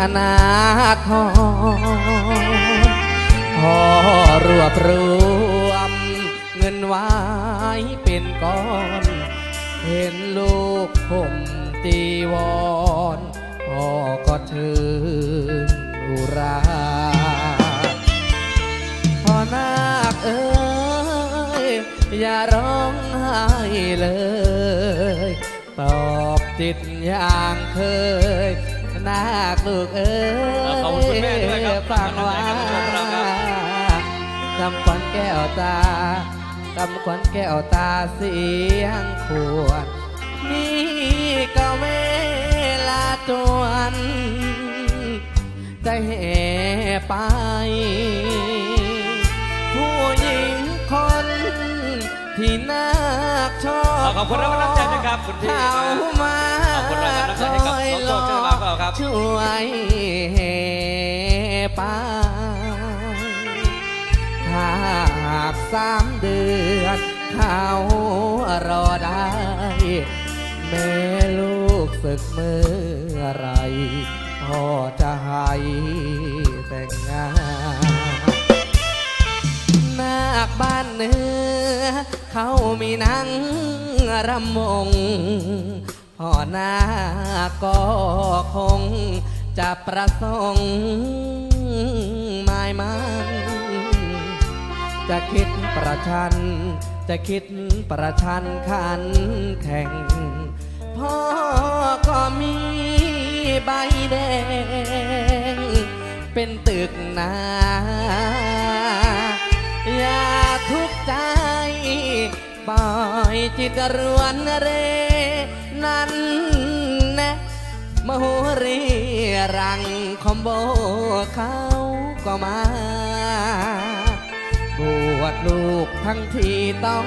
อนาทรพอรวบรวม เงินไว้เป็นก้อน เห็นลูกผมตีวอนพ่อก็ชื่นอุราพ่อนาคเอ้ย อย่าร้องไห้เลย ตอบติดอย่างเคย นาคลูกเอ้ยขอบคุณคุณแม่ด้วยครับฟังว่าขอบคุณครับจำควันแก้วตาจำควันแก้วตาเสียงขวดนี่ก็เวลาจวนจะแห่ไป ที่นักชอบขอบคุณรางวัลน้ำใจด้วยครับคุณพี่เข้ามาขอบคุณรางวัลน้ำใจให้กับน้องโชคเจ้าบ่าวของเราครับช่วยแห่ไปาหากสามเดือนเขารอได้แม่ลูกศึกเมื่อไรพ่อจะให้แต่งงาน เขามีนังรำมงพ่อนาก็คงจะประสงค์หมายมันจะคิดประชัน จะคิดประชันขันแข่ง พ่อก็มีใบแดง เป็นตึกหนา อย่าทุกข์ใจ ปล่อยจิตรวนเร นั้นแนะมโหรีรังคอมโบเขาก็มา บวชลูกทั้งทีต้อง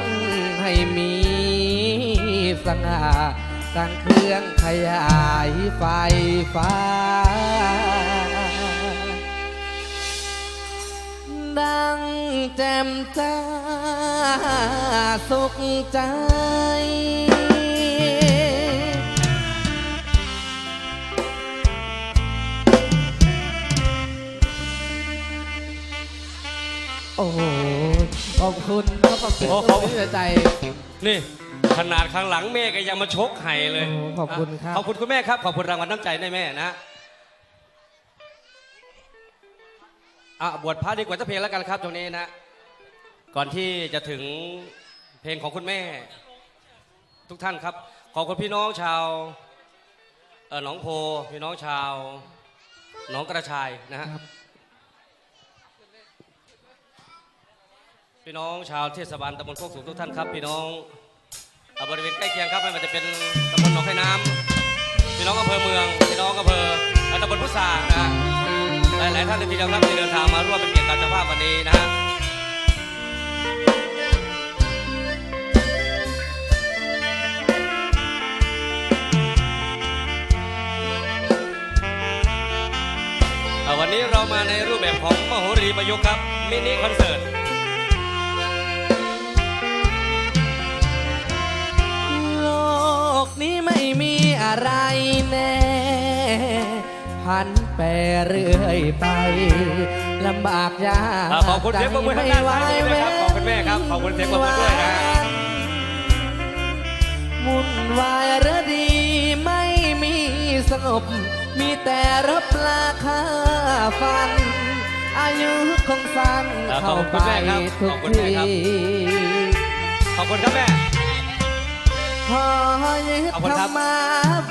ให้มีสง่าตั้งเครื่องขยายไฟฟ้า ดัง แจ่มจ้าสุขใจโอ้โหขอบคุณครับขอบคุณโอ้ขขออบบคุณใจนี่ ขนาดข้างหลังแม่ก็ยังมาชกไห้เลยโอ้ขอบคุณครับ ขอบคุณคุณแม่ครับ ขอบคุณรางวัลน้ำใจให้แม่นะ อะบวชพระดีกว่าจะเพลงแล้วกันครับตรงนี้นะ ก่อนที่จะถึงเพลงของคุณแม่ ทุกท่านครับ ขอบคุณพี่น้องชาวเออหนองโพพี่น้องชาวหนองกระชายนะฮะครับพี่น้องชาวเทศบาลตำบลโคกสูงทุกท่านครับ พี่น้องอ่าบริเวณใกล้เคียงครับไม่ว่าจะเป็นตำบลหนองไข่น้ำพี่น้องอำเภอเมืองพี่น้องอำเภออ่าตำบลพุทรานะ หลาย ๆ ท่านที่เดียวครับที่เดินทางมาร่วมเป็นเกียรติกับเจ้าภาพวันนี้นะฮะวันนี้เรามาในรูปแบบของมโหรีประยุกต์ครับ มินิคอนเสิร์ตโลกนี้ไม่มีอะไร พันแปรเรื่อยไปลำบากยากอ่าขอบคุณเสียงปรบมือทางด้านซ้ายมือด้วยครับขอบคุณแม่ครับขอบคุณเสียงปรบมือด้วยนะวุ่นวายหรือดีไม่มีสงบ มีแต่รบราคาฟัน อายุคงสั้นอ่าขอเข้าบคุไปณแม่ครับทุขกอบคุณทีแม่ครับขอบคุณครับแม่ขอยึดขอบคุณครับธรรมา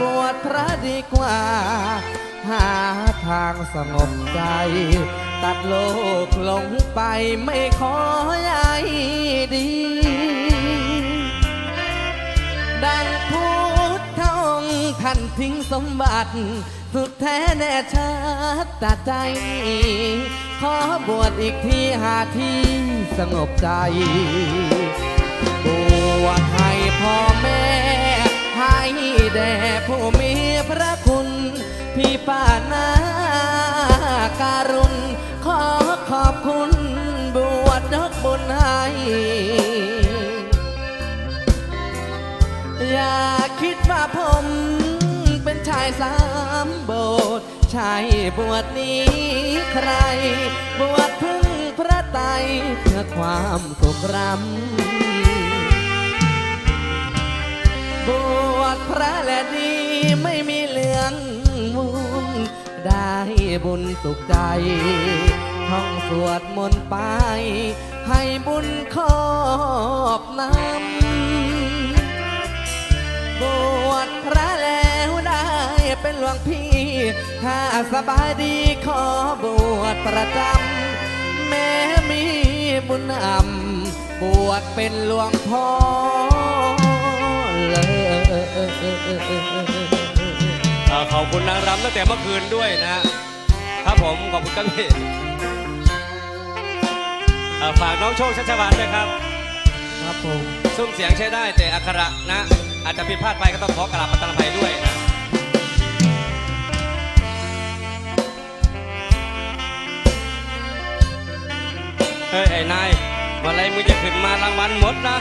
บวชพระดีกว่า หาทางสงบใจ ตัดโลกลงไปไม่ขอใยดี ดังพุทธองค์ท่านทิ้งสมบัติ สุดแท้แน่ชัดตัดใจ ขอบวชอีกทีหาที่สงบใจ ป้านาการุณ ขอขอบคุณบวชยกบุญให้อย่าคิดว่าผมเป็นชายสามโบสถ์ชายบวชนี้ใคร บวชพึ่งพระไตเพื่อความสุขรำบวชพระและดีไม่มี บุญสุขใจ ท่องสวดมนต์ไป ให้บุญครอบนำบวชพระแล้วได้เป็นหลวงพี่ ถ้าสบายดีขอบวชประจำแม้มีบุญนำบวชเป็นหลวงพ่อเลย เอ่อขอบคุณนางรำตั้งแต่เมื่อคืนด้วยนะครับผมขอบคุณครับพี่เอ่อฝากน้องโชคชัชวานด้วยครับครับผมซุ้มเสียงใช้ได้แต่อักขระนะ อาจจะผิดพลาดไปก็ต้องขอกราบประทานอภัยด้วยนะ เฮ้ยไอ้นายวันไรมึงจะขึ้นมารางวัลหมดนะ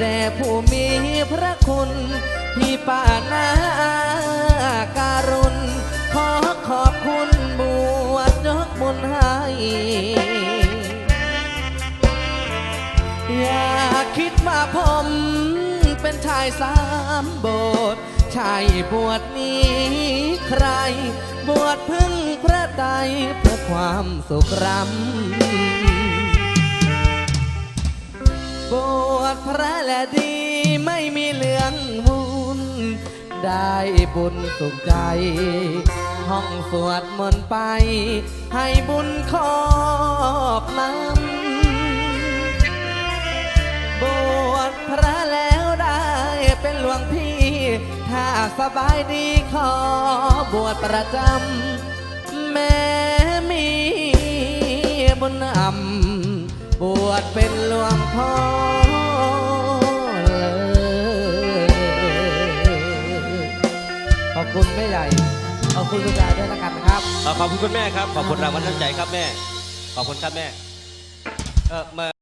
แด่ผู้มีพระคุณพี่ปานาการุณ ขอขอบคุณบวชยกบุญให้อย่าคิดว่าผมเป็นชายสามโบสชายบวชนี้ใคร บวชพึ่งพระใดเพื่อความสุขรำ บวชพระและดีไม่มีเหลืองมุนได้บุญสุขใจ ห้องสวดมนต์ไป ให้บุญครอบนำบวชพระแล้วได้เป็นหลวงพี่ ถ้าสบายดีขอบวชประจำ แม้มีบุญนำ บวชเป็นหลวงพ่อเลย ขอบคุณแม่ใหญ่ ขอบคุณคุณยายด้วยละกันนะครับ เอ่อขอบคุณคุณแม่ครับ ขอบคุณรางวัลน้ำใจครับแม่ ขอบคุณครับแม่ เออมา